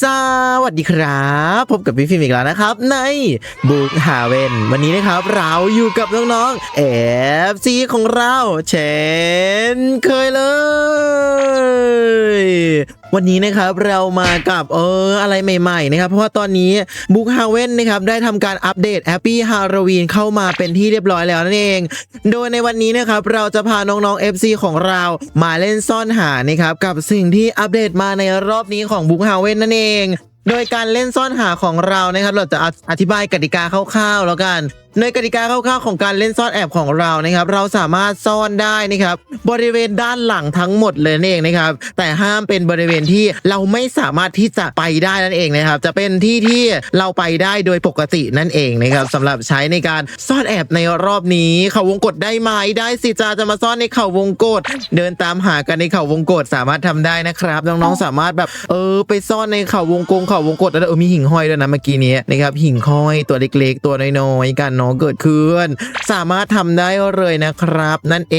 สวัสดีครับ พบกับพี่ฟิล์มอีกแล้วนะครับ ในบุกฮาเวนวันนี้นะครับ เราอยู่กับน้องๆเอฟซีของเรา เช่นเคยเลย วันนี้นะครับเรามากับเอออะไรใหม่ๆนะครับเพราะว่าตอนนี้บุกฮาเวนนะครับได้ทำการอัปเดตแฮปปี้ฮาโลวีนเข้ามาเป็นที่เรียบร้อยแล้วนั่นเอง โดยในวันนี้นะครับเราจะพาน้องๆ FC ของเรามาเล่นซ่อนหานะครับกับสิ่งที่อัปเดตมาในรอบนี้ของบุกฮาเวนนั่นเองโดยการเล่นซ่อนหาของเรานะครับ เราจะอธิบายกติกาคร่าวๆแล้วกัน ในกติกาคร่าวๆของการเล่นซ่อนแอบของเรานะครับ เราสามารถซ่อนได้นะครับ บริเวณด้านหลังทั้งหมดเลยนั่นเองนะครับ แต่ห้ามเป็นบริเวณที่เราไม่สามารถที่จะไปได้นั่นเองนะครับ จะเป็นที่ที่เราไปได้โดยปกตินั่นเองนะครับสำหรับใช้ในการซ่อนแอบในรอบนี้เขาวงกดได้ไหมได้สิจาจะมาซ่อนในเขาวงกดเดินตามหากันในเขาวงกดสามารถทำได้นะครับน้องๆสามารถแบบเออไปซ่อนในเขาวงกงเขาวงกดแล้วเออมีหิ่งห้อยด้วยนะเมื่อกี้นี้นะครับหิ่งห้อยตัวเล็กๆ ตัวน้อยๆกันนาะเกิดขึ้น สามารถทำได้เลยนะครับ นั่นเอ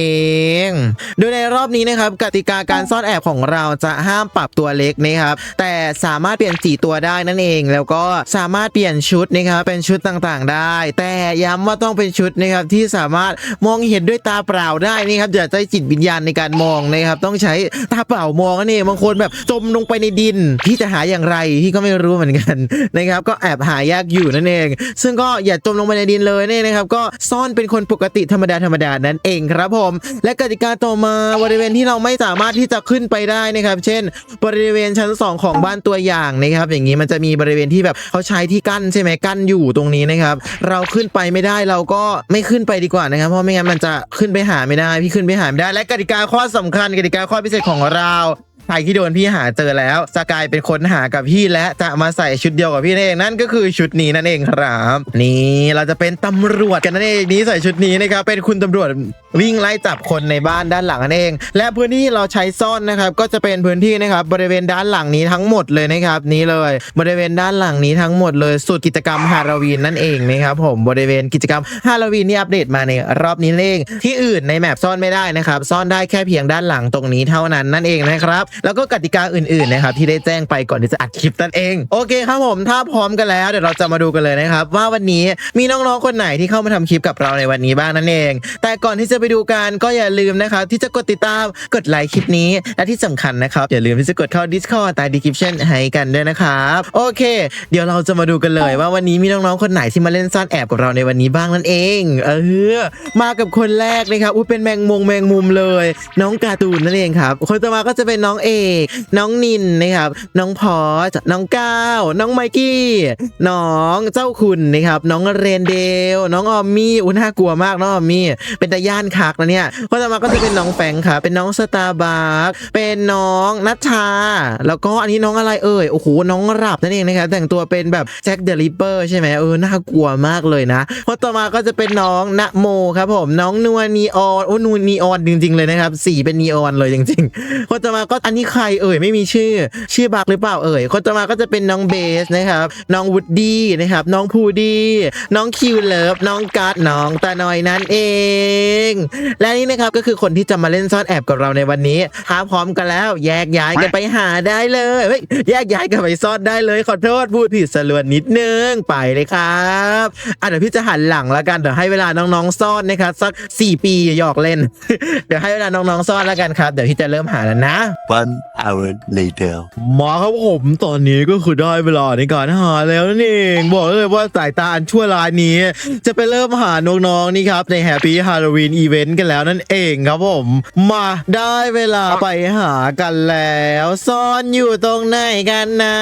ง โดยในรอบนี้นะครับกติกาการซ่อนแอบของเราจะห้ามปรับตัวเล็กนะครับ แต่สามารถเปลี่ยนสีตัวได้นั่นเอง แล้วก็สามารถเปลี่ยนชุดนะครับเป็นชุดต่างๆ ได้ แต่ย้ำว่าต้องเป็นชุดนะครับที่สามารถมองเห็นด้วยตาเปล่าได้นี่ครับอย่าใช้จิตวิญญาณในการมองนะครับ ต้องใช้ตาเปล่ามองนั่บางคนแบบจมลงไปในดินพี่จะหาอย่างไรพี่ก็ไม่รู้เหมือนกันนะครับ ก็แอบหายากอยู่นั่นเอง ซึ่งก็อย่าจมลงไปในดินเลยเนี่ยนะครับก็ซ่อนเป็นคนปกติธรรมดาธรรมดานั่นเองครับผม และกติกาต่อมาบริเวณที่เราไม่สามารถที่จะขึ้นไปได้นะครับ เช่น บริเวณชั้น 2 ของบ้านตัวอย่างนะครับ อย่างนี้มันจะมีบริเวณที่แบบเขาใช้ที่กั้นใช่ไหมกั้นอยู่ตรงนี้นะครับ เราขึ้นไปไม่ได้เราก็ไม่ขึ้นไปดีกว่านะครับ เพราะไม่งั้นมันจะขึ้นไปหาไม่ได้พี่ขึ้นไปหาไม่ได้ และกติกาข้อสำคัญกติกาข้อพิเศษของเรา ใครที่โดนพี่หาเจอแล้วสกายเป็นคนหากับพี่และจะมาใส่ชุดเดียวกับพี่นั่นเองนั่นก็คือชุดนี้นั่นเองครับ นี่เราจะเป็นตำรวจกันนั่นเองนี้ใส่ชุดนี้นะครับเป็นคุณตำรวจ วิ่งไล่จับคนในบ้านด้านหลังนั่นเอง และพื้นที่เราใช้ซ่อนนะครับ ก็จะเป็นพื้นที่นะครับบริเวณด้านหลังนี้ทั้งหมดเลยนะครับ นี้เลย บริเวณด้านหลังนี้ทั้งหมดเลยสุดกิจกรรมฮาโลวีนนั่นเองนะครับผมบริเวณกิจกรรมฮาโลวีนที่อัปเดตมาในรอบนี้เองที่อื่นในแมปซ่อนไม่ได้นะครับ ซ่อนได้แค่เพียงด้านหลังตรงนี้เท่านั้นนั่นเองนะครับ แล้วก็กติกาอื่นๆนะครับที่ได้แจ้งไปก่อนที่จะอัดคลิปนั่นเองโอเคครับผมถ้าพร้อมกันแล้วเดี๋ยวเราจะมาดูกันเลยนะครับ ว่าวันนี้มีน้องๆคนไหนที่เข้ามาทำคลิปกับเราในวันนี้บ้างนั่นเอง แต่ก่อนที่จะไปดูกันก็อย่าลืมนะครับที่จะกดติดตามกดไลค์คลิปนี้ และที่สำคัญนะครับ อย่าลืมที่จะกดเข้า Discord ใต้ description ให้กันด้วยนะครับโอเค เดี๋ยวเราจะมาดูกันเลยว่าวันนี้มีน้องๆคนไหนที่มาเล่นซ่อนแอบกับเราในวันนี้บ้างนั่นเอง เออมากับคนแรกนะครับอุ้ยเป็นแมงมงแมงมุมเลย น้องการ์ตูนนั่นเองครับคนต่อมาก็จะเป็นน้องเอกน้องนินนะครับน้องพอสน้องก้าวน้องไมกี้น้องเจ้าคุณนะครับน้องเรนเดลน้องออมมี่อุ้ยน่ากลัวมากน้องออมมี่เป็นตาย่านคักนะเนี่ยคนต่อมาก็จะเป็นน้องแฟงค์ครับเป็นน้องสตาร์บัคเป็นน้องนัชชา แล้วก็อันนี้น้องอะไรเอ่ยโอ้โหน้องรับนั่นเองนะครับแต่งตัวเป็นแบบแจ็คเดอะริปเปอร์ใช่ไหมเออน่ากลัวมากเลยนะคนต่อมาก็จะเป็นน้องนะโมครับผมน้องนัวนีออนโอ้นูนีออนจริง ๆ เลยนะครับสีเป็นนีออนเลยจริง ๆ คนต่อมาก็อันนี้ใครเอ่ยไม่มีชื่อ ชื่อบักหรือเปล่าเอ่ยคนต่อมาก็จะเป็นน้องเบสนะครับน้องวูดดี้นะครับน้องพูดี้น้องคิวเลิฟน้องการ์ดน้องตาหน่อยนั่นเองและนี่นะครับก็คือคนที่จะมาเล่นซ่อนแอบกับเราในวันนี้ถ้าพร้อมกันแล้ว แยกย้ายกันไปหาได้เลยเฮ้ยแยกย้ายกันไปซ่อนได้เลยขอโทษพูดผิดสลวนนิดนึงไปเลยครับอะเดี๋ยวพี่จะหันหลังแล้วกันเดี๋ยวให้เวลาน้องๆซ่อนนะครับสัก 4 ปีหยอกเล่น เดี๋ยวให้เวลาน้องๆซ่อนแล้วกันครับ เดี๋ยวพี่จะเริ่มหาแล้วนะ One hour later. มาครับผมตอนนี้ก็คือได้เวลาในการหาแล้วนั่นเองบอกเลยว่าสายตาอันชั่วร้ายนี้ จะไปเริ่มหาน้องๆนี่ครับในแฮปปี้ฮาโลวีนอีเวนต์กันแล้วนั่นเองครับผม มาได้เวลาไปหากันแล้ว ซ่อนอยู่ตรงไหนกันนะ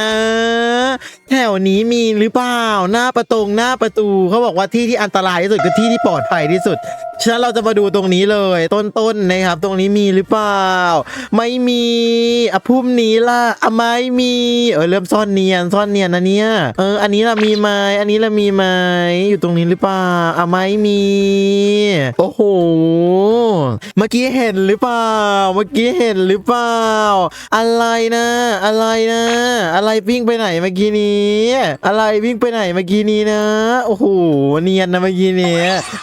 แถวนี้มีหรือเปล่า หน้าประตงหน้าประตูเขาบอกว่าที่ที่อันตรายที่สุดคือที่ที่ปลอดภัยที่สุดฉะนั้นเราจะมาดูตรงนี้เลย ต้นๆนะครับ ตรงนี้มีหรือเปล่า ไม่มีอะพุ่มนี้ล่ะอะไม่มีเออเริ่มซ่อนเนียนซ่อนเนียนนะเนี่ยเอออันนี้ล่ะมีไหมอันนี้ล่ะมีไหมอยู่ตรงนี้หรือเปล่าอะไม่มี โอ้โหเมื่อกี้เห็นหรือเปล่า เมื่อกี้เห็นหรือเปล่า อะไรนะ อะไรนะ อะไรวิ่งไปไหนเมื่อกี้นี้ อะไรวิ่งไปไหนเมื่อกี้นี้นะ โอ้โห เนียนนะเมื่อกี้นี้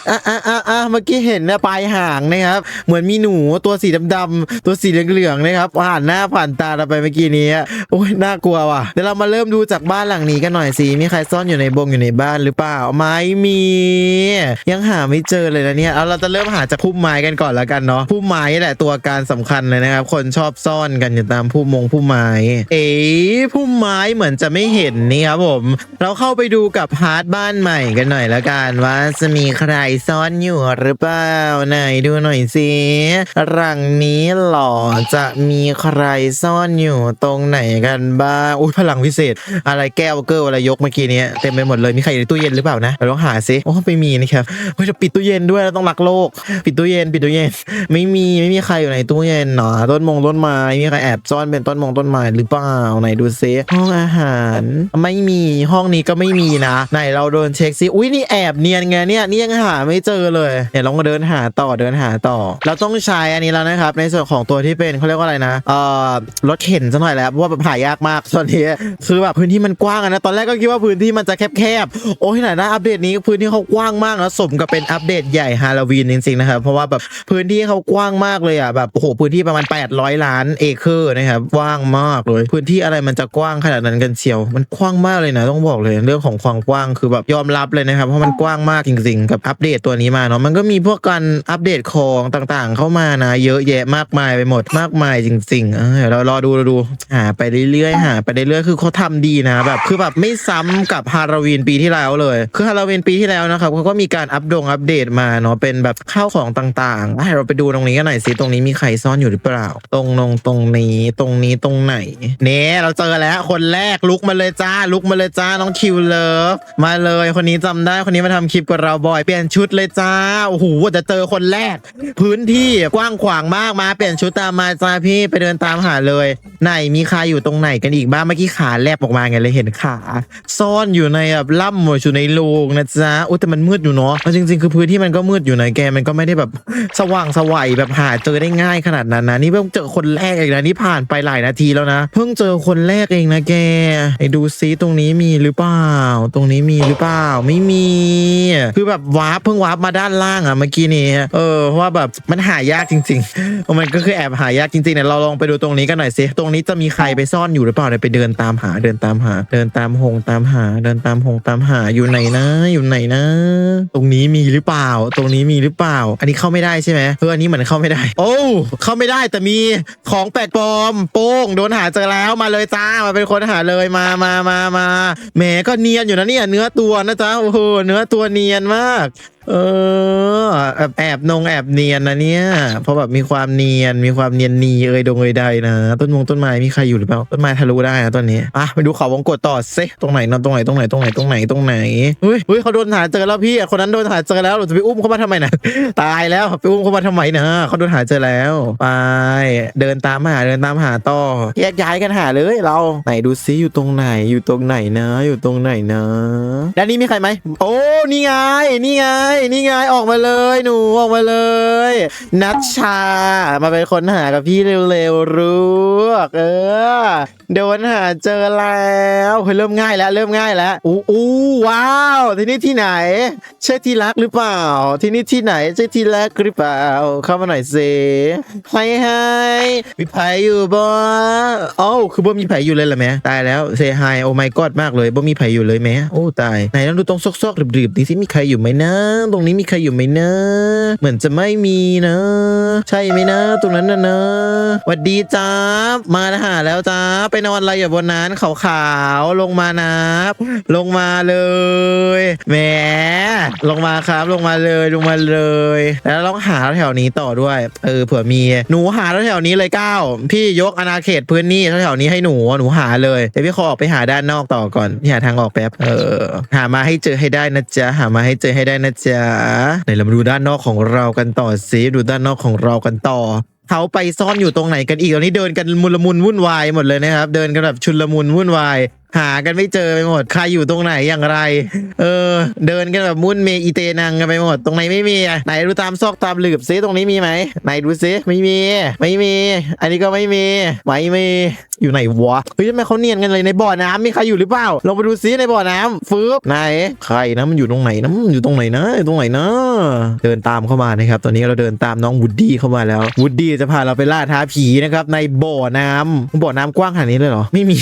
อะอะอะอะเมื่อกี้เห็นนะปลายหางนะครับ เหมือนมีหนูตัวสีดำๆตัวสีเหลืองๆนะครับผ่านหน้าผ่านตาเราไปเมื่อกี้นี้โอ้ยน่ากลัวว่ะเดี๋ยวเรามาเริ่มดูจากบ้านหลังนี้กันหน่อยสิมีใครซ่อนอยู่ในบงอยู่ในบ้านหรือเปล่าไม่มี ยังหาไม่เจอเลยนะเนี่ยเอาเราจะเริ่มหาจากพุ่มไม้กันก่อนแล้วกันเนาะพุ่มไม้นี่แหละตัวการสำคัญเลยนะครับ คนชอบซ่อนกันอยู่ตามพุ่มมงพุ่มไม้เอ๋พุ่มไม้เหมือนจะไม่เห็นนี่ครับผม เราเข้าไปดูกับพาร์ทบ้านใหม่กันหน่อยแล้วกันว่าจะมีใครซ่อนอยู่หรือเปล่าไหนดูหน่อยสิหลังนี้หรอจะมีใครซ่อนอยู่ตรงไหนกันบ้างอุ้ยพลังพิเศษ อะไรแก้วเกอร์อะไรยกเมื่อกี้นี้เต็มไปหมดเลยมีใครอยู่ในตู้เย็นหรือเปล่านะเราต้องหาซิโอ้ไม่มีนะครับเฮ้ยจะปิดตู้เย็นด้วยเราต้องรักโลกปิดตู้เย็นปิดตู้เย็น ไม่มีไม่มีใครอยู่ในตู้เย็นเนาะต้นมงต้นไม้มีใครแอบซ่อนเป็นต้นมงต้นไม้หรือเปล่าไหนดูซิห้องอาหาร ไม่มีห้องนี้ก็ไม่มีนะ ไหนเราโดนเช็คซิอุ้ยนี่แอบเนียนไงเนี่ยนี่ยังหาไม่เจอเลยเดี๋ยวลองมาเดินหาต่อเดินหาต่อ เราต้องใช้อันนี้แล้วนะครับ ในส่วนของตัวที่เป็นเขาเรียกว่าอะไรนะเอ่อรถเข็นซะหน่อยแล้วเพราะว่าแบบหายากมากตอนนี้คือแบบพื้นที่มันกว้างนะตอนแรกก็คิดว่าพื้นที่มันจะแคบๆโอ้ยไหนนะอัปเดตนี้พื้นที่เขากว้างมากนะสมกับเป็นอัปเดตใหญ่ฮาโลวีนจริงนะครับเพราะว่าแบบพื้นที่เขากว้างมากเลยอะแบบโอ้โหพื้นที่ประมาณ 800 ล้านเอเคอร์นะครับกว้างมากเลย พื้นที่อะไรมันจะกว้างขนาดนั้นกันเชียว มันกว้างมากเลยนะต้องบอกเลยเรื่องของความกว้างคือแบบยอมรับเลยนะครับเพราะมันกว้างมากจริงๆ กับอัปเดตตัวนี้มาเนาะมันก็มีพวกการอัปเดตของต่างๆ เข้ามานะเยอะแยะมากมายไปหมดมากมายจริงๆเออเดี๋ยวเรารอดูเราดูหาไปเรื่อยๆหาไปเรื่อยๆคือเขาทำดีนะแบบคือแบบไม่ซ้ำกับฮาโลวีนปีที่แล้วเลย คือฮาโลวีนปีที่แล้วนะครับเขาก็มีการอัปดงอัปเดตมาเนาะเป็นแบบเข้าวของต่างๆให้เราไปดูตรงนี้กันหน่อยสิตรงนี้มีใครซ่อนอยู่หรือเปล่า ตรงนงตรงนี้ตรงนี้ตรงไหนเนี่ยเราเจอแล้วคนแรกลุกมาเลยจ้า ลุกมาเลยจ้าน้องคิวเลิฟมาเลยคนนี้จำได้คนนี้มาทำคลิปกับเราบ่อยเปลี่ยนชุดเลยจ้าโอ้โหจะเจอคนแรก พื้นที่กว้างขวางมากมาเปลี่ยนชุดตามมาจ้าพี่ไปเดินตามหาเลย ไหนมีใครอยู่ตรงไหนกันอีกบ้างเมื่อกี้ขาแลบออกมาไงเลยเห็นขาซ่อนอยู่ในแบบล่ำหมดอยู่ในโลงนะจ๊ะอุ้แต่มันมืดอยู่เนาะเอาจริง ๆ คือพื้นที่มันก็มืดอยู่นะแกมันก็ไม่ได้แบบสว่างสวัยแบบหาเจอได้ง่ายขนาดนั้นนะนี่เพิ่งเจอคนแรกเองนะนี่ผ่านไปหลายนาทีแล้วนะ เพิ่งเจอคนแรกเองนะแกไอ้ดูซิตรงนี้มีหรือเปล่า ตรงนี้มีหรือเปล่าไม่มี คือแบบวาร์ปเพิ่งวาร์ปมาด้านล่างอะเมื่อกี้นี้เออเพราะว่าแบบมันหายากจริงๆมันก็คือแอบหายากจริงๆเนี่ยเราลองไปดูตรงนี้กันหน่อยสิตรงงนี้จะมีใครไปซ่อนอยู่หรือเปล่าเดี๋ยไปเดินตามหาเดินตามหา เดินตามหงตามหา เดินตามหงตามหาอยู่ไหนนะ อยู่ไหนนะ ตรงนี้มีหรือเปล่า ตรงนี้มีหรือเปล่า อันนี้เข้าไม่ได้ใช่ไหมเอออันนี้เหมือนเข้าไม่ได้ โอ้เข้าไม่ได้แต่มีของแปลกปลอม โป้งโดนหาเจอแล้วมาเลยจ้ามาเป็นคนหาเลยมามามามาแหมก็เนียนอยู่นะเนี่ยเนื้อตัวนะจ๊ะโอ้โหเนื้อตัวเนียนมาก เออแอบแอบนงแอบเนียนนะเนี่ย เพราะแบบมีความเนียนมีความเนียนนีเอยดงเอยใดนะ ต้นมงต้นไม้มีใครอยู่หรือเปล่า ต้นไม้ทะลุได้นะต้นนี้อะไปดูเขาวงกดต่อเซตรงไหนนอนตรงไหนตรงไหนตรงไหนตรงไหนตรงไหนเฮ้ยเฮ้ยเขาโดนหาเจอแล้วพี่คนนั้นโดนหาเจอแล้วเราจะไปอุ้มเขามาทำไมนะตายแล้วไปอุ้มเขามาทำไมนะเขาโดนหาเจอแล้วไปเดินตามหาเดินตามหาต่อแยกย้ายกันหาเลยเราไหนดูซิอยู่ตรงไหนอยู่ตรงไหนนะ อยู่ตรงไหนนะ ด้านนี้มีใครไหมโอ้นี่ไงนี่ไงนี่ไงออกมาเลยหนูออกมาเลย นัชชา มาเป็นคนหากับพี่เร็วๆรู้เออโดนหาเจอแล้วเฮ้ยเริ่มง่ายแล้วเริ่มง่ายแล้วอู้อู้ว้าว ที่นี่ที่ไหน ใช่ที่รักหรือเปล่า ที่นี่ที่ไหนใช่ที่รักหรือเปล่า เข้ามาหน่อยสิไฮไฮมีไผอยู่บ่เอ้าคือบ่มีไผอยู่เลยเหรอแม่ตายแล้วเซไฮโอ้ my god มากเลยบ่มีไผอยู่เลยแม่โอ้ตายไหนลองดูตรงซอกๆดึบๆนี่สิมีใครอยู่ไหมนะตรงนี้มีใครอยู่ไหมนะ เหมือนจะไม่มีนะ ใช่ไหมนะ ตรงนั้นนะนะหวัดดีจ้าบมาหาแล้วจ้าไปนอนอะไรอยู่บนนั้นขาวๆลงมานะลงมาเลยแหมลงมาครับลงมาเลยลงมาเลย แล้วลองหาแถวนี้ต่อด้วย เออเผื่อมีหนูหาแถวนี้เลยก้าวพี่ยกอาณาเขตพื้นที่แถวนี้ให้หนูหนูหาเลยเดี๋ยวพี่ขอออกไปหาด้านนอกต่อก่อนพี่หาทางออกแป๊บเออหามาให้เจอให้ได้นะจ๊ะหามาให้เจอให้ได้นะจ๊ะไหนเรามาดูด้านนอกของเรากันต่อซิดูด้านนอกของเรากันต่อเขาไปซ่อนอยู่ตรงไหนกันอีกตอนนี้เดินกันมุลมุนวุ่นวายหมดเลยนะครับ เดินกันแบบชุนลมุนวุ่นวาย หากันไม่เจอไปหมด ใครอยู่ตรงไหนอย่างไร เออ เดินกันแบบมุ่นเมอีเตนังกันไปหมด ตรงไหนไม่มีอะไหนดูตามซอกตามหลืบซิตรงนี้มีไหมไหนดูซิไม่มี ไม่มี อันนี้ก็ไม่มีไม่มีอยู่ไหนวะเฮ้ยทำไมเขาเนียนกันเลยในบ่อน้ำมีใครอยู่หรือเปล่าลองไปดูซิในบ่อน้ำฟืบไหนใครนะมันอยู่ตรงไหนนะมันอยู่ตรงไหนนะอตรงไหนนะ เดินตามเข้ามานะครับตอนนี้เราเดินตามน้องวูดดี้เข้ามาแล้ววูดดี้จะพาเราไปล่าท้าผีนะครับในบ่อน้ำบ่อน้ำกว้างขนาดนี้เลยเหรอไม่มี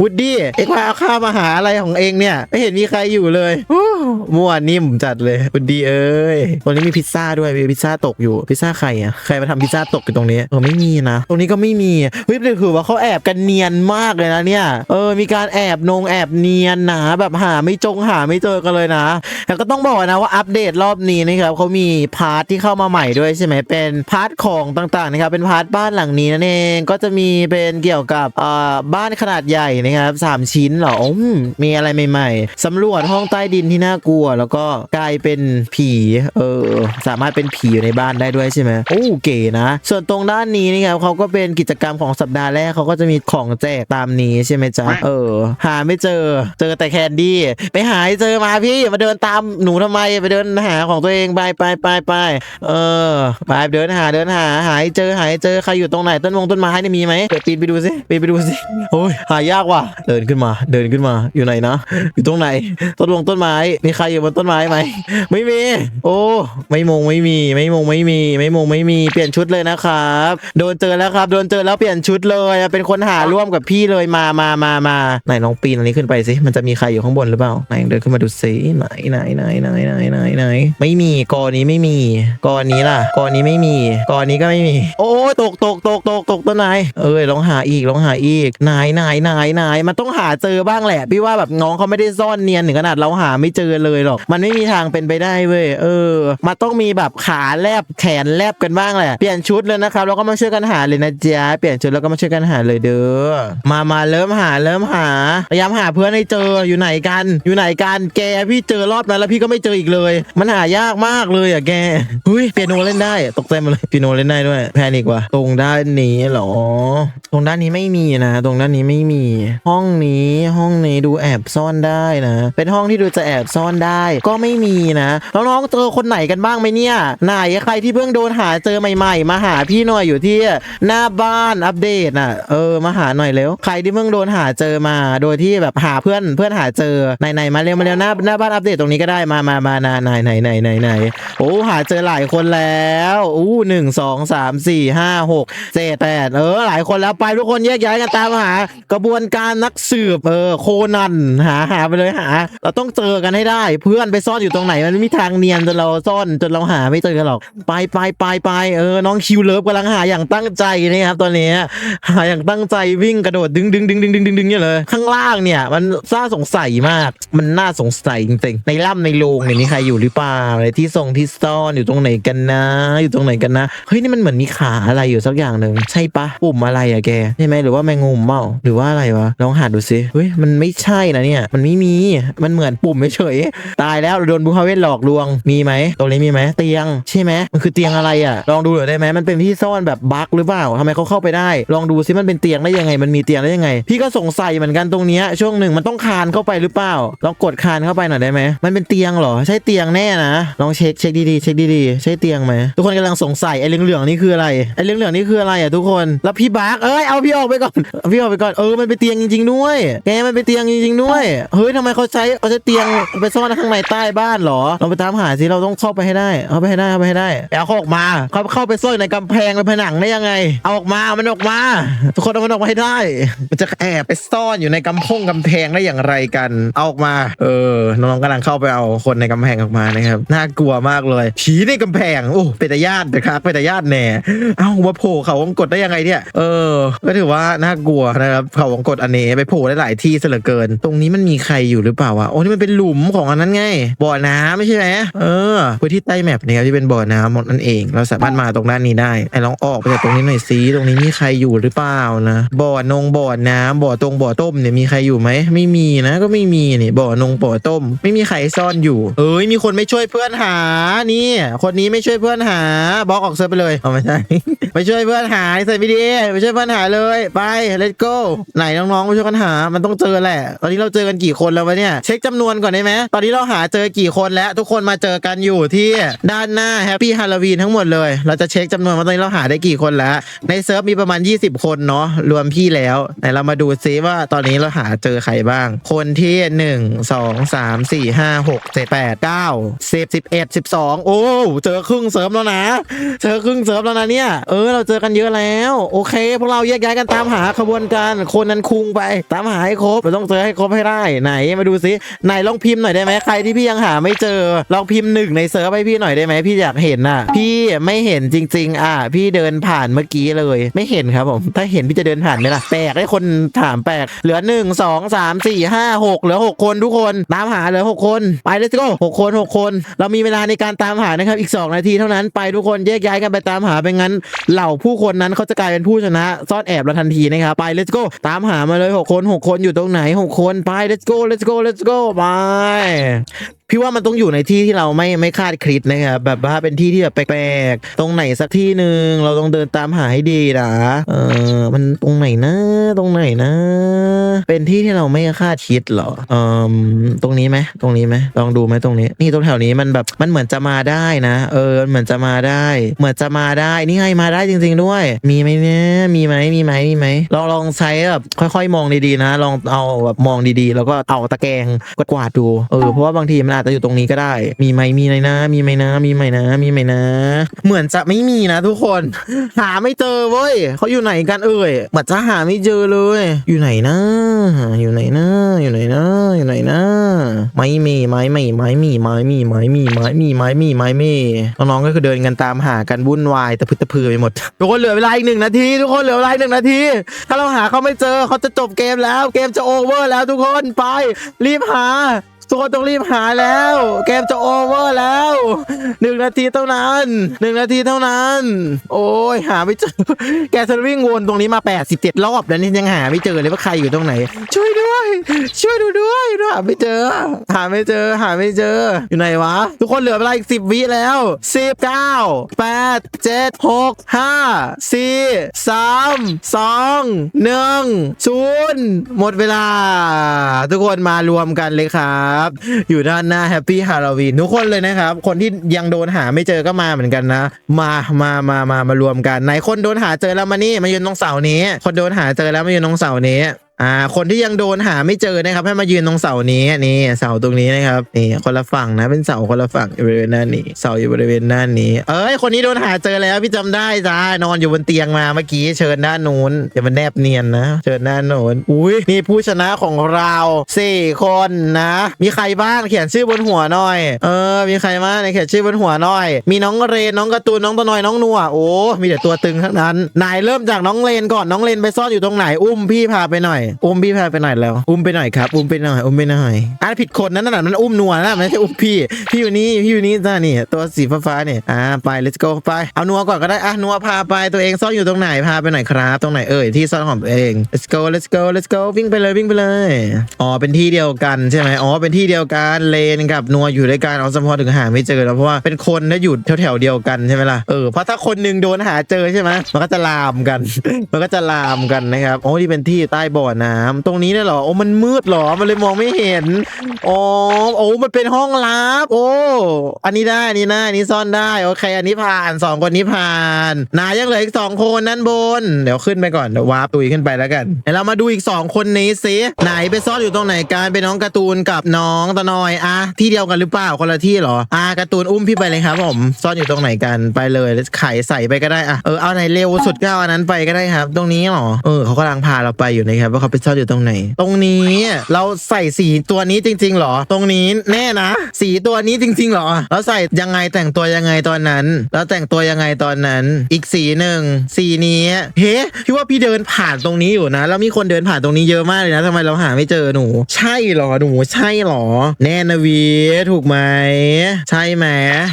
วูดดี้เอกพาข้ามาหาอะไรของเองเนี่ย ไม่เห็นมีใครอยู่เลยฮู้มั่วนิ่มจัดเลยวูดดี้เอ้ยตรงนี้มีพิซซ่าด้วยมีพิซซ่าตกอยู่พิซซ่าใครอะใครมาทำพิซซ่าตกอยู่ตรงนี้เออไม่มีนะ ตรงนี้ก็ไม่มีเฮ้ยแต่คือว่าเขาแอบกันเนียนมากเลยนะเนี่ยเออมีการแอบนงแอบเนียนนะแบบหาไม่จงหาไม่เจอกันเลยนะแต่ก็ต้องบอกนะว่าอัปเดตรอบนี้นะครับเขามีพาร์ทที่เข้ามาใหม่ด้วยใช่ไหมเป็นพาร์ทของต่างๆนะครับเป็นพาร์ทบ้านหลังนี้นั่นเองก็จะมีเป็นเกี่ยวกับเอ่อบ้านขนาดใหญ่นะครับสามชิ้นเหรออืมมีอะไรใหม่ๆสำรวจห้องใต้ดินที่น่ากลัว แล้วก็กลายเป็นผีเออสามารถเป็นผีอยู่ในบ้านได้ด้วยใช่ไหมโอ้เก๋นะ ส่วนตรงด้านนี้นะครับเขาก็เป็นกิจกรรมของสัปดาห์แรกเขาก็จะมีของแจกตามนี้ใช่ไหมจ๊ะเออ หาไม่เจอเจอแต่แคนดี้ไปหาให้เจอมาพี่มาเดินตามหนูทำไมไปเดินหาของตัวเองไปไปไปไปเออไปเดินหาเดินหาหาให้เจอหาให้เจอใครอยู่ตรงไหนต้นมงต้นไม้เนี่ยมีไหมเปิดปีนไปดูสิปีนไปดูสิโอ้ยหายากว่ะเดินขึ้นมาเดินขึ้นมา อยู่ไหนนะ อยู่ตรงไหน ต้นมงต้นไม้ มีใครอยู่บนต้นไม้ไหม ไม่มี โอ้ ไม่มงไม่มี ไม่มงไม่มี ไม่มงไม่มี เปลี่ยนชุดเลยนะครับ โดนเจอแล้วครับ โดนเจอแล้วเปลี่ยนชุดเลย เป็นคนหาร่วมกับพี่เลยมามามามาไหนลองปีนอันนี้ขึ้นไปสิ มันจะมีใครอยู่ข้างบนหรือเปล่า ไหนเดินขึ้นมาดูสิไหนไหนไหนไหนไหนไหนไหนไม่มี กอนี้ไม่มี กอนี้ล่ะ กอนี้ไม่มี กอนี้ก็ไม่มี โอ้ตกตกตกตกตกต้นไหนเอ้ยลองหาอีกลองหาอีกไหนไหนไหนไหนมันต้องหาเจอบ้างแหละ พี่ว่าแบบน้องเขาไม่ได้ซ่อนเนียนถึงขนาดเราหาไม่เจอเลยหรอก มันไม่มีทางเป็นไปได้เว้ยเออมันต้องมีแบบขาแลบแขนแลบกันบ้างแหละ เปลี่ยนชุดเลยนะครับแล้วก็มาช่วยกันหาเลยนะจ๊ะเปลี่ยนชุดแล้วก็มาช่วยกันหาเลยเด้อมามาเริ่มหาเริ่มหาพยายามหาเพื่อนให้เจออยู่ไหนกัน อยู่ไหนกันแกพี่เจอรอบนั้นแล้วพี่ก็ไม่เจออีกเลย มันหายากมากเลยอะแกเฮ้ยเปียโนเล่นได้ตกใจมาเลยเปียโนเล่นได้ด้วยแพนิกว่ะตรงด้านนี้เหรอ ตรงด้านนี้ไม่มีนะ ตรงด้านนี้ไม่มี ห้องนี้ห้องนี้ดูแอบซ่อนได้นะ เป็นห้องที่ดูจะแอบซ่อนได้ ก็ไม่มีนะน้องๆเจอคนไหนกันบ้างไหมเนี่ยไหนใครที่เพิ่งโดนหาเจอใหม่ ๆ มาหาพี่หน่อยอยู่ที่หน้าบ้านอัปเดตน่ะเออมาหาหน่อยเร็วใครที่เพิ่งโดนหาเจอมา โดยที่แบบหาเพื่อนเพื่อนหาเจอไหนไหนๆมาเร็วมาเร็วหน้าหน้าบ้านอัปเดตตรงนี้ก็ได้มามามานาไหนไหนไหนไหนไหนโอ้หาเจอหลายคนแล้วอู้หนึ่งสองสามสี่ห้าหกเจ็ดแปดเออหลายคนแล้วไปทุกคนแยกย้ายกันตามหากระบวนการนักสืบเออโคนันหาหาไปเลยหา เราต้องเจอกันให้ได้ เพื่อนไปซ่อนอยู่ตรงไหนมันไม่มีทางเนียนจนเราซ่อนจนเราหาไม่เจอหรอก ไปไปไปไปเออน้องคิวเลิฟกำลังหาอย่างตั้งใจนะครับตอนนี้หาอย่างตั้งใจวิ่งกระโดดดึงดึงดึงดึงดึงดึงดึงเนี่ยเลย ข้างล่างเนี่ย มันน่าสงสัยมาก มันน่าสงสัยจริงๆในล่ำในโรงเนี่ยมีใครอยู่หรือเปล่าอะไรที่ทรงที่ซ่อนอยู่ตรงไหนกันนะ อยู่ตรงไหนกันนะเฮ้ยนี่มันเหมือนมีขาอะไรอยู่สักอย่างหนึ่งใช่ปะปุ่มอะไรอะแกใช่ไหมหรือว่าแมงมุมเปล่าหรือว่าอะไรวะลองหาดูสิเฮ้ยมันไม่ใช่นะเนี่ย มันไม่มี มันเหมือนปุ่มเฉยๆตายแล้วโดนบูฮาเวนหลอกลวง มีไหมตรงนี้มีไหมเตียงใช่ไหมมันคือเตียงอะไรอะลองดูหน่อยได้ไหมมันเป็นที่ซ่อนแบบบั๊กหรือเปล่าทำไมเขาเข้าไปได้ ลองดูซิมันเป็นเตียงได้ยังไง มันมีเตียงได้ยังไง พี่ก็สงสัยเหมือนกันตรงนี้ช่วงหนึ่งมันต้องคานเข้าไปหรือเปล่า ลองกดคานเข้าไปหน่อยได้ไหมมันเป็นเตียงเหรอ ใช่เตียงแน่นะ ลองเช็คเช็คดีๆเช็คดีๆใช่เตียงไหมทุกคนกำลังสงสัยไอ้เหลืองๆนี่คืออะไรไอ้เหลืองๆนี่คืออะไรอะทุกคนแล้วพี่บั๊กเอ้ยเอาพี่ออกไปก่อนเอาพี่ออกไปก่อนเออมันเป็นเตียงจริงๆด้วยแกมันเป็นเตียงจริงๆด้วยเฮ้ยทำไมเขาใช้เขาใช้เตียงไปซ่อนข้างในใต้บ้านหรอ เราไปตามหาสิเราต้องเข้าไปให้ได้เอาไปให้ได้เอาไปให้ได้เอาเขาออกมาเขาเข้าไปซ่อนอยู่ในกำแพงในผนังได้ยังไง เอาออกมามันออกมา ทุกคนเอามันออกมาให้ได้ มันจะแอบไปซ่อนอยู่ในกำพงกำแพงได้อย่างไรกัน เอาออกมา เออน้องๆกำลังเข้าไปเอาคนในกำแพงออกมานะครับน่ากลัวมากเลยผีในกำแพงโอ้เป็นญาตินะครับเป็นญาติแน่เอ้ามาโผล่เขาวงกดได้ยังไงเนี่ยเออ ก็ถือว่าน่ากลัวนะครับเขาวงกดอันนี้ไปโผล่หลายที่ซะเหลือเกิน ตรงนี้มันมีใครอยู่หรือเปล่าวะโอ้นี่มันเป็นหลุมของอันนั้นไง บ่อน้ำไม่ใช่ไหมเออพื้นที่ใต้แมปเนี่ยครับที่เป็นบ่อน้ำหมดนั่นเอง เราสามารถมาตรงด้านนี้ได้ไอ้ลองออกไปจากตรงนี้หน่อยซิตรงนี้มีใครอยู่หรือเปล่านะบ่อนงบ่อน้ำบ่อตรงบ่อต้มเนี่ยมีใครอยู่ไหมไม่มีนะก็ไม่มีนี่บ่อนงบ่อต้ม ไม่มีใครซ่อนอยู่ เอ้ยมีคนไม่ช่วยเพื่อนหานี่คนนี้ไม่ช่วยเพื่อนหาบล็อกออกเซิร์ฟไปเลยเอาไม่ใช่ไปช่วยเพื่อนหาใส่พีดีไปช่วยเพื่อนหาเลยไป let's go ไหนน้องๆไปช่วยกันหามันต้องเจอแหละ ตอนนี้เราเจอกันกี่คนแล้ววะเนี่ย เช็คจำนวนก่อนได้ไหม ตอนนี้เราหาเจอกี่คนแล้ว ทุกคนมาเจอกันอยู่ที่ด้านหน้าแฮปปี้ฮาโลวีนทั้งหมดเลย เราจะเช็คจำนวนว่าตอนนี้เราหาได้กี่คนแล้ว ในเซิร์ฟมีประมาณ 20 คนเนาะ รวมพี่แล้วไหนเรามาดูซิว่าตอนนี้เราหาเจอใครบ้าง คนที่ 1 2 3 4 5 6 7 8 9 10 11 12 โอ้ เจอครึ่งเซิร์ฟแล้วนะ เจอครึ่งเซิร์ฟแล้วนะเนี่ย เออ เราเจอกันเยอะแล้ว โอเค พวกเราแยกย้ายกันตามหาขบวนการคนนั้นคุงไป ตามหาให้ครบเราต้องเจอให้ครบให้ได้ไหนมาดูซิไหนลองพิมพ์หน่อยได้ไหมใครที่พี่ยังหาไม่เจอลองพิมพ์หนึ่งในเซิร์ฟให้พี่หน่อยได้ไหมพี่อยากเห็นน่ะ พี่ไม่เห็นจริง ๆ อะ พี่เดินผ่านเมื่อกี้เลย ไม่เห็นครับผมถ้าเห็นพี่จะเดินผ่านไหมล่ะแปลกให้คนถามแปลกเหลือหนึ่งสองสามสี่ห้าหกเหลือหกคนทุกคนตามหาเหลือหกคนไป let's go หกคนหกคน เรามีเวลาในการตามหานะครับอีก2นาทีเท่านั้นไปทุกคนแยกย้ายกันไปตามหาเป็นงั้น เหล่าผู้คนนั้นเขาจะกลายเป็นผู้ชนะซ่อนแอบเราทันทีนะครับไป let's go ตามหามาเลย6คน6คนอยู่ตรงไหนหกคนไป let's go let's go let's go ไปพี่ว่ามันต้องอยู่ในที่ที่เราไม่ไม่คาดคิดนะครับแบบว่าเป็นที่ที่แบบแปลกๆตรงไหนสักที่หนึ่งเราต้องเดินตามหาให้ดีนะเออมันตรงไหนนะตรงไหนนะ เป็นที่ที่เราไม่คาดคิดเหรอเออตรงนี้ไหมตรงนี้ไหมลองดูไหมตรงนี้ นี่ตรงแถวนี้มันแบบมันเหมือนจะมาได้นะเออมันเหมือนจะมาได้ เหมือนจะมาได้นี่ไงมาได้จริง ๆด้วย มีไหมเนี่ยมีไหมมีไหมมีไหมลองลองใช้แบบค่อย ๆ มองดีๆนะ ลองเอาแบบมองดีๆ แล้วก็เอาตะแกรงกวาดดูเออเพราะว่าบางทีมันอาจจะอยู่ตรงนี้ก็ได้ มีไหมมีไหมนะ มีไหมนะ มีไหมนะ มีไหมนะ เหมือนจะไม่มีนะทุกคน หาไม่เจอเว้ยเขาอยู่ไหนกันเอ่ยเหมือนจะหาไม่เจอเลย อยู่ไหนนะ อยู่ไหนนะ อยู่ไหนนะ อยู่ไหนนะไม้มีไม้มีไม้มีไม้มีไม้มีไม้มีไม้มีไม้มีน้องๆก็คือเดินกันตามหากันวุ่นวายตะพึดตะพือไปหมดทุกคนเหลือเวลาอีกหนึ่งนาทีทุกคนเหลือเวลาอีกหนึ่งนาที ถ้าเราหาเขาไม่เจอเขาจะจบเกมแล้ว เกมจะโอเวอร์แล้วทุกคนไปรีบหา ทุกคนต้องรีบหาแล้ว เกมจะโอเวอร์แล้วหนึ่งนาทีเท่านั้นหนึ่งนาทีเท่านั้น โอ้ยหาไม่เจอ แกฉันวิ่งวนตรงนี้มา 87 รอบแล้วนี่ยังหาไม่เจอเลยว่าใครอยู่ตรงไหน ช่วยด้วย ช่วยดูด้วยหาไม่เจอ หาไม่เจอ หาไม่เจอ อยู่ไหนวะ ทุกคนเหลือเวลาอีก10 วิแล้ว10 9 8 7 6 5 4 3 2 1 0หมดเวลา ทุกคนมารวมกันเลยครับอยู่ด้านหน้าแฮปปี้ฮาโลวีนทุกคนเลยนะครับ คนที่ยังโดนหาไม่เจอก็มาเหมือนกันนะ มามามามามารวมกันไหนคนโดนหาเจอแล้วมานี่มายืนตรงเสานี้ คนโดนหาเจอแล้วมายืนตรงเสานี้ อ่า คนที่ยังโดนหาไม่เจอนะครับ ให้มายืนตรงเสานี้นี่เสาตรงนี้นะครับนี่คนละฝั่งนะเป็นเสาคนละฝั่งอยู่บริเวณด้านนี้เสาอยู่บริเวณด้านนี้ เอ้ยคนนี้โดนหาเจอแล้วพี่จำได้จ้านอนอยู่บนเตียงมาเมื่อกี้เชิญด้านนู้นเดี๋ยวมันแนบเนียนนะเชิญด้านโน้นอุ้ยนี่ผู้ชนะของเราสี่คนนะ มีใครบ้างเขียนชื่อบนหัวหน่อย เออ มีใครบ้างเขียนชื่อบนหัวหน่อย มีน้องเรนน้องกร์ตูนน้องตะนอยน้องนัวโอ้มีแต่ตัวตึงทั้งนั้นนายเริ่มจากน้องเรนก่อนน้องเรนไปซ่อนอยู่ตรงไหนอุ้มพี่พาไปหน่อยอุ้มพี่พาไปหน่อยแล้ว อุ้มไปหน่อยครับ อุ้มไปหน่อยอุ้มไปหน่อยอะผิดคนนั้นน่ะมันอุ้มนัวนะไม่ใช่อุ้มพี่ พี่อยู่นี่ พี่อยู่นี่จ้านี่ ตัวสีฟ้าๆเนี่ย อ่า ไป let's go ไป เอานัวก่อนก็ได้ อะนัวพาไป ตัวเองซ่อนอยู่ตรงไหน พาไปหน่อยครับ ตรงไหนเอ่ย ที่ซ่อนของตัวเอง let's go let's go let's go วิ่งไปเลย วิ่งไปเลย อ๋อ เป็นที่เดียวกันใช่ไหมอ๋อ เป็นที่เดียวกัน เลนกับนัวอยู่ด้วยกันเอาสมพอถึงหาไม่เจอแล้วเพราะว่าเป็นคนแล้วอยู่แถวๆเดียวกันใช่ไหมล่ะ เออ เพราะถ้าคนหนึงโดนหาเจอใช่ไหมมันก็จะลามกัน มันก็จะลามกันนะครับ โอ้ที่เป็นที่ใต้บ่อน้ำตรงนี้เนี่ยหรอโอ้มันมืดหรอมันเลยมองไม่เห็นอ๋อโอ้มันเป็นห้องลับ โอ้อันนี้ได้อันนี้ได้อันนี้ซ่อนได้โอเค อันนี้ผ่านสองคนนี้ผ่านนายังเหลืออีกสองคนนั่นบน เดี๋ยวขึ้นไปก่อนเดี๋ยววาร์ปตุยขึ้นไปแล้วกันเดี๋ยวเรามาดูอีกสองคนนี้สิไหนไปซ่อนอยู่ตรงไหนกันเป็นน้องการ์ตูนกับน้องตะนอยอะที่เดียวกันหรือเปล่าคนละที่หรออะการ์ตูนอุ้มพี่ไปเลยครับผมซ่อนอยู่ตรงไหนกันไปเลยไขใส่ไปก็ได้อะเออเอาไหนเร็วสุดก็เอาอันนั้นไปก็ได้ครับ ตรงนี้หรอเออเขากำลังพาเราไปอยู่นะครับว่าเขาไปซ่อนอยู่ตรงไหน ตรงนี้เราใส่สีตัวนี้จริง ๆหรอ ตรงนี้แน่นะ สีตัวนี้จริง ๆหรอแล้วใส่ยังไงแต่งตัวยังไงตอนนั้น แล้วแต่งตัวยังไงตอนนั้น อีกสีหนึ่งสีนี้เฮ้พี่ว่าพี่เดินผ่านตรงนี้อยู่นะ แล้วมีคนเดินผ่านตรงนี้เยอะมากเลยนะทำไมเราหาไม่เจอหนู ใช่เหรอหนูใช่เหรอ แน่นะวีถูกไหมใช่ไหม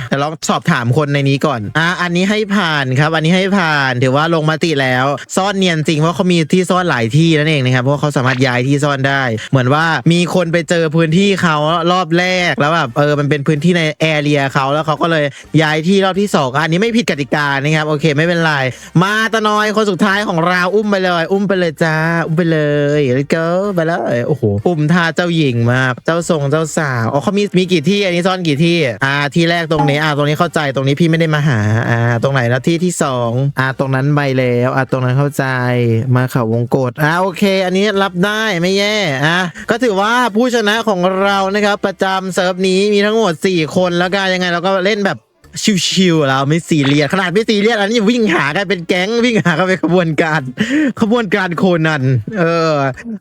แต่ลองสอบถามคนในนี้ก่อนอะอันนี้ให้ผ่านครับ อันนี้ให้ผ่านถือว่าลงมติแล้ว ซ่อนเนียนจริงเพราะเขามีที่ซ่อนหลายที่นั่นเองนะครับเพราะเขาสามารถย้ายที่ซ่อนได้ เหมือนว่ามีคนไปเจอพื้นที่เขารอบแรกแล้วแบบเออมันเป็นพื้นที่ในแอเรียเขาแล้วเขาก็เลยย้ายที่รอบที่สองอันนี้ไม่ผิดกติกานะครับโอเคไม่เป็นไรมาตะนอยคนสุดท้ายของเราอุ้มไปเลย อุ้มไปเลยจ้าอุ้มไปเลยแล้วก็ไปเลยโอ้โหอุ้มท่าเจ้าหญิงมากเจ้าทรงเจ้าสาวอ๋อเขามีมีกี่ที่อันนี้ซ่อนกี่ที่อ่าที่แรกตรงนี้อ่าตรงนี้เข้าใจตรงนี้พี่ไม่ได้มาหาอ่าตรงไหนแล้วที่ที่สองอ่าตรงนั้นใบแล้วอ่าตรงนั้นเข้าใจมาเขาวงกดอ่าโอเคอันนี้รับได้ไม่แย่อะก็ถือว่าผู้ชนะของเรานะครับ ประจำเซิร์ฟนี้มีทั้งหมด 4 คนแล้วก็ยังไงเราก็เล่นแบบ ชิวๆเราไม่ซีเรียสขนาดไม่ซีเรียสอันนี้วิ่งหากันเป็นแก๊งวิ่งหากันเป็นขบวนการ ขบวนการโคนันเออ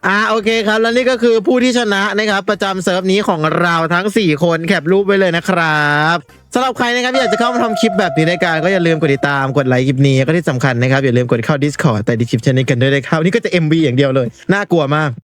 อะโอเคครับ แล้วนี่ก็คือผู้ที่ชนะนะครับประจำเซิร์ฟนี้ของเราทั้ง 4 คนแคปรูปไว้เลยนะครับสำหรับใครนะครับที่อยากจะเข้ามาทำคลิปแบบนี้ในการก็อย่าลืมกดติดตามกดไลค์คลิปนี้ก็ที่สำคัญนะครับอย่าลืมกดเข้า Discord แต่ description นี้กันด้วยนะครับนี่ก็จะ MV อย่างเดียวเลย น่ากลัวมาก